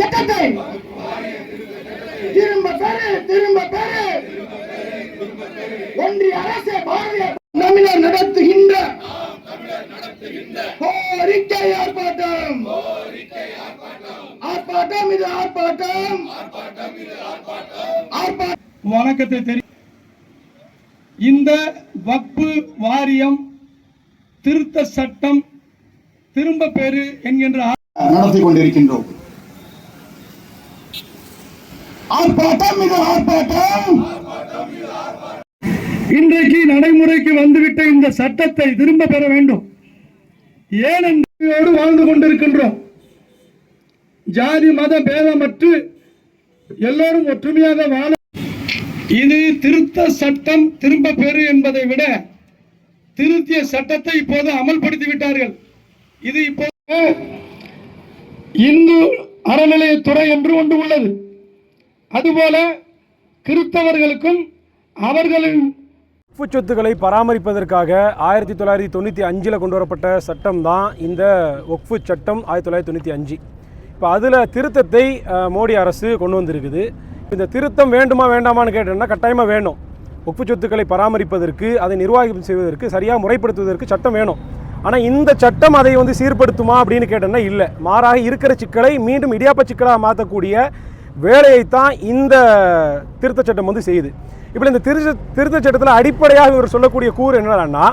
சட்டத்தை திரும்ப பெறு திரும்ப பெறு. ஒன்றிய அரசு பாரதிய தமிழர் நடத்துகின்ற கோரிக்கை ஆர்ப்பாட்டம். ஆர்ப்பாட்டம் இது ஆர்ப்பாட்டம். ஆர்ப்பாட்டம். வணக்கத்தை தெரி இந்த வக்பு வாரியம் திருத்த சட்டம் திரும்ப பெறு என்கின்ற நடத்தி கொண்டிருக்கின்றோம். ஆர்ப்பாட்டம் இது ஆர்ப்பாட்டம். இன்றைக்கு நடைமுறைக்கு வந்துவிட்ட இந்த சட்டத்தை திரும்ப பெற வேண்டும். ஏனென்றோடு வாழ்ந்து கொண்டிருக்கின்றோம். ஜாதி மத பேதமற்று எல்லோரும் ஒற்றுமையாக வாழ இது திருத்த சட்டம் திரும்ப பெறு என்பதை விட திருத்திய சட்டத்தை இப்போது அமல்படுத்தி விட்டார்கள். இது இப்போது இந்து அறநிலையத்துறை என்று ஒன்று உள்ளது. அதுபோல கிறிஸ்தவர்களுக்கும் அவர்களின் உப்பு சொத்துக்களை பராமரிப்பதற்காக ஆயிரத்தி தொள்ளாயிரத்தி தொண்ணூற்றி அஞ்சில் கொண்டு வரப்பட்ட சட்டம் தான் இந்த ஒக்ஃபு சட்டம் ஆயிரத்தி தொள்ளாயிரத்தி தொண்ணூற்றி அஞ்சு. இப்போ அதில் திருத்தத்தை மோடி அரசு கொண்டு வந்திருக்குது. இந்த திருத்தம் வேண்டுமா வேண்டாமான்னு கேட்டோம்னா கட்டாயமாக வேணும். ஒப்பு சொத்துக்களை பராமரிப்பதற்கு அதை நிர்வாகம் செய்வதற்கு சரியாக முறைப்படுத்துவதற்கு சட்டம் வேணும். ஆனால் இந்த சட்டம் அதை வந்து சீர்படுத்துமா அப்படின்னு கேட்டோம்னா இல்லை. மாறாக இருக்கிற சிக்கலை மீண்டும் இடியாப்ப சிக்கலாக மாற்றக்கூடிய வேலையைத்தான் இந்த திருத்தச் சட்டம் வந்து செய்யுது. இப்போ இந்த திருத்த திருத்தச் சட்டத்தில் அடிப்படையாக இவர் சொல்லக்கூடிய கூறு என்னன்னா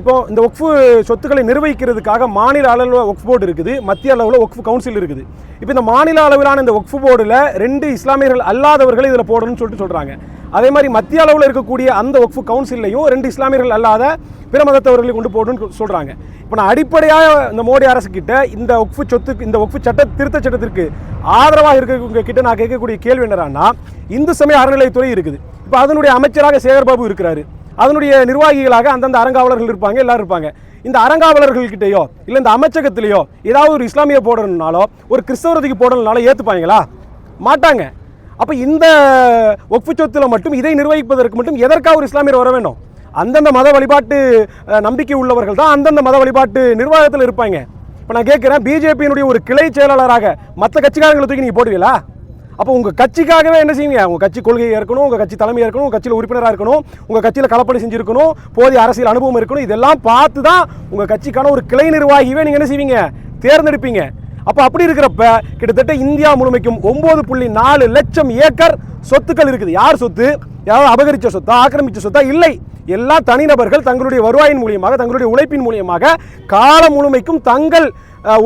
இப்போ இந்த ஒக்ஃபு சொத்துக்களை நிர்வகிக்கிறதுக்காக மாநில அளவில் ஒக்ஃப் போர்டு இருக்குது மத்திய அளவில் ஒக்ஃபு கவுன்சில் இருக்குது. இப்போ இந்த மாநில அளவிலான இந்த ஒக்ஃபு போர்டில் ரெண்டு இஸ்லாமியர்கள் அல்லாதவர்களை இதில் போடணும்னு சொல்லிட்டு சொல்கிறாங்க அதே மாதிரி மத்திய அளவில் இருக்கக்கூடிய அந்த ஒக்ஃபு கவுன்சில்லையும் ரெண்டு இஸ்லாமியர்கள் அல்லாத பிற மதத்தவர்களை கொண்டு போடணும்னு சொல்கிறாங்க இப்போ நான் அடிப்படையாக இந்த மோடி அரசுக்கிட்ட இந்த ஒக்ஃபு சொத்துக்கு இந்த ஒக்ஃபு சட்ட திருத்த சட்டத்திற்கு ஆதரவாக இருக்கவங்க கிட்ட நான் கேட்கக்கூடிய கேள்வி என்னன்னா இந்து சமய அறநிலையத்துறை இருக்குது. இப்போ அதனுடைய அமைச்சராக சேகர்பாபு இருக்கிறாரு. அதனுடைய நிர்வாகிகளாக அந்தந்த அறங்காவலர்கள் இருப்பாங்க எல்லாரும் இருப்பாங்க. இந்த அறங்காவலர்கள்கிட்டயோ இல்லை இந்த அமைச்சகத்திலேயோ ஏதாவது ஒரு இஸ்லாமிய போடணும்னாலோ ஒரு கிறிஸ்தவரதிக்கு போடணும்னாலோ ஏற்றுப்பாங்களா மாட்டாங்க. அப்போ இந்த ஒப்பு சொத்தில் மட்டும் இதை நிர்வகிப்பதற்கு மட்டும் எதற்காக ஒரு இஸ்லாமியர் வர வேண்டும் அந்தந்த மத வழிபாட்டு நம்பிக்கை உள்ளவர்கள் தான் அந்தந்த மத வழிபாட்டு நிர்வாகத்தில் இருப்பாங்க. இப்போ நான் கேட்குறேன் பிஜேபியினுடைய ஒரு கிளை செயலாளராக மற்ற கட்சிக்காரங்களை தூக்கி நீங்கள் போடுவீங்களா? அப்போ உங்கள் கட்சிக்காகவே என்ன செய்வீங்க? உங்கள் கட்சி கொள்கையாக இருக்கணும் உங்கள் கட்சி தலைமையாக இருக்கணும் உங்கள் கட்சியில் உறுப்பினராக இருக்கணும் உங்கள் கட்சியில் கலப்பணி செஞ்சுருக்கணும் போதிய அரசியல் அனுபவம் இருக்கணும் இதெல்லாம் பார்த்து தான் உங்கள் கட்சிக்கான ஒரு கிளை நிர்வாகியவே நீங்கள் என்ன செய்வீங்க? தேர்ந்தெடுப்பீங்க. அப்போ அப்படி இருக்கிறப்ப கிட்டத்தட்ட இந்தியா முழுமைக்கும் ஒன்பது புள்ளி நாலு லட்சம் ஏக்கர் சொத்துக்கள் இருக்குது. யார் சொத்து? யாராவது அபகரிச்ச சொத்தா ஆக்கிரமித்த சொத்தா? இல்லை. எல்லா தனிநபர்கள் தங்களுடைய வருவாயின் மூலியமாக தங்களுடைய உழைப்பின் மூலியமாக காலம் முழுமைக்கும் தங்கள்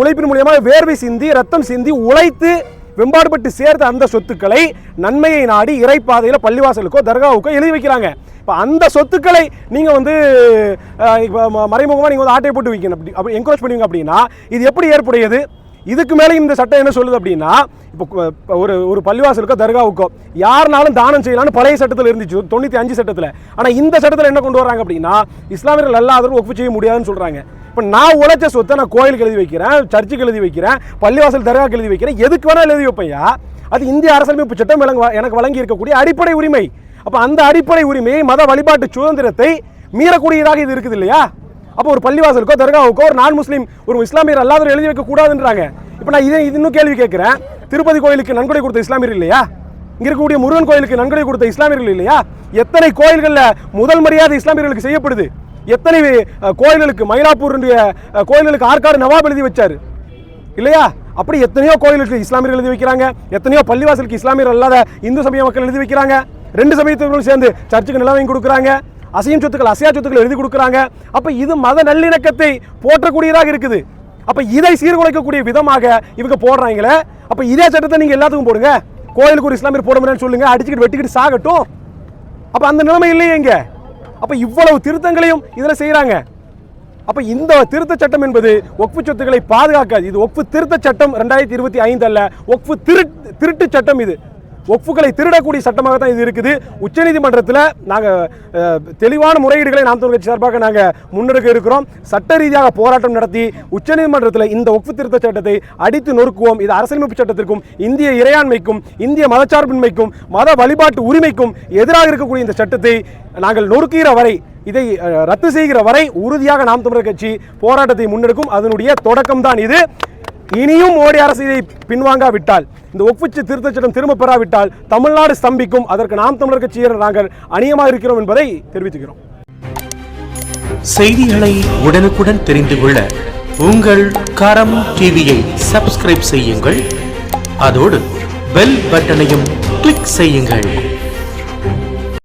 உழைப்பின் மூலியமாக வேர்வை சிந்தி ரத்தம் சிந்தி உழைத்து வெம்பாடுபட்டு சேர்த்த அந்த சொத்துக்களை நன்மையை நாடி இறைப்பாதையில் பள்ளிவாசலுக்கோ தர்காவுக்கோ எழுதி வைக்கிறாங்க. இப்போ அந்த சொத்துக்களை நீங்கள் வந்து இப்போ ம- மறைமுகமாக நீங்கள் வந்து ஆட்டை போட்டு வைக்கணும். அப்படி அப்படி என்கரேஜ் பண்ணுவீங்க அப்படின்னா இது எப்படி ஏற்புடையது? இதுக்கு மேலே இந்த சட்டம் என்ன சொல்லுது அப்படின்னா இப்போ ஒரு ஒரு பள்ளிவாசலுக்கோ தர்காவுக்கோ யாருனாலும் தானம் செய்யலாம்னு பழைய சட்டத்தில் இருந்துச்சு தொண்ணூற்றி அஞ்சு சட்டத்தில். ஆனால் இந்த சட்டத்தில் என்ன கொண்டு வராங்க அப்படின்னா இஸ்லாமியர்கள் அல்லாதவர்கள் ஒப்பு செய்ய முடியாதுன்னு சொல்கிறாங்க இப்போ நான் உழைச்ச சொத்தை நான் கோயிலுக்கு எழுதி வைக்கிறேன் சர்ச்சுக்கு எழுதி வைக்கிறேன் பள்ளிவாசல் தர்காவுக்கு எழுதி வைக்கிறேன் எதுக்கு வேணாலும் எழுதி வைப்பையா? அது இந்திய அரசியலமைப்பு சட்டம் எனக்கு வழங்கி இருக்கக்கூடிய அடிப்படை உரிமை. அப்போ அந்த அடிப்படை உரிமையை மத வழிபாட்டு சுதந்திரத்தை மீறக்கூடியதாக இது இருக்குது இல்லையா? அப்போ ஒரு பள்ளிவாசலுக்கோ தர்காவுக்கோ ஒரு நான் முஸ்லீம் ஒரு இஸ்லாமியர் அல்லாதவர் எழுதி வைக்க கூடாதுன்றாங்க இப்போ நான் இதை இது இன்னும் கேள்வி கேட்குறேன். திருப்பதி கோயிலுக்கு நன்கொடை கொடுத்த இஸ்லாமியர் இல்லையா? இங்கே இருக்கக்கூடிய முருகன் கோயிலுக்கு நன்கொடை கொடுத்த இஸ்லாமியர்கள் இல்லையா? எத்தனை கோயில்களில் முதல் மரியாதை இஸ்லாமியர்களுக்கு செய்யப்படுது? எத்தனை கோயில்களுக்கு மயிலாப்பூருடைய கோயில்களுக்கு ஆற்காடு நவாப் எழுதி வச்சார்? இல்லையா? அப்படி எத்தனையோ கோயிலுக்கு இஸ்லாமியர்கள் எழுதி வைக்கிறாங்க. எத்தனையோ பள்ளிவாசலுக்கு இஸ்லாமியர் அல்லாத இந்து சமய மக்கள் எழுதி வைக்கிறாங்க. ரெண்டு சமயத்தினரும் சேர்ந்து சர்ச்சுக்கு நிலம் வாங்கி கொடுக்குறாங்க. அசையும் சொத்துக்கள் அசையா சொத்துக்கள் எழுதி கொடுக்குறாங்க. அப்போ இது மத நல்லிணக்கத்தை போற்றக்கூடியதாக இருக்குது. அப்போ இதை சீர்குலைக்கக்கூடிய விதமாக இவங்க போடுறாங்களே. அப்போ இதே சட்டத்தை நீங்கள் எல்லாத்துக்கும் போடுங்க. கோயிலுக்கு ஒரு இஸ்லாமியர் போட முடியாதுன்னு சொல்லுங்க. அடிச்சுக்கிட்டு வெட்டிக்கிட்டு சாகட்டும். அப்போ அந்த நிலைமை இல்லையே இங்கே. அப்போ இவ்வளவு திருத்தங்களையும் இதில் செய்கிறாங்க அப்போ இந்த திருத்த சட்டம் என்பது ஒப்பு சொத்துக்களை பாதுகாக்காது. இது ஒப்பு திருத்த சட்டம் ரெண்டாயிரத்தி இருபத்தி ஐந்து அல்ல. ஒப்பு திரு திருட்டு சட்டம் இது. ஒப்புகளை திருடக்கூடிய சட்டமாக தான் இது இருக்குது. உச்சநீதிமன்றத்தில் நாங்கள் தெளிவான முறையீடுகளை நாம் தமிழ் கட்சி சார்பாக நாங்கள் முன்னெடுக்க இருக்கிறோம். சட்ட ரீதியாக போராட்டம் நடத்தி உச்சநீதிமன்றத்தில் இந்த ஒப்பு திருத்த சட்டத்தை அடித்து நொறுக்குவோம். இது அரசியலமைப்பு சட்டத்திற்கும் இந்திய இறையாண்மைக்கும் இந்திய மதச்சார்பின்மைக்கும் மத வழிபாட்டு உரிமைக்கும் எதிராக இருக்கக்கூடிய இந்த சட்டத்தை நாங்கள் நொறுக்குகிற வரை இதை ரத்து செய்கிற வரை உறுதியாக நாம் தமிழர் கட்சி போராட்டத்தை முன்னெடுக்கும். அதனுடைய தொடக்கம் தான் இது. இனியும் மோடி அரசு இதை பின்வாங்காவிட்டால் இந்த ஒப்புச்சு திருத்தச் சட்டம் திரும்ப பெறாவிட்டால் தமிழ்நாடு ஸ்தம்பிக்கும். அதற்கு நாம் தமிழர் கட்சியினர் நாங்கள் அணியமாக இருக்கிறோம் என்பதை தெரிவித்துக்கிறோம் செய்திகளை உடனுக்குடன் தெரிந்து கொள்ள உங்கள் கரம் டிவியை சப்ஸ்கிரைப் செய்யுங்கள். அதோடு பெல் பட்டனையும் கிளிக் செய்யுங்கள்.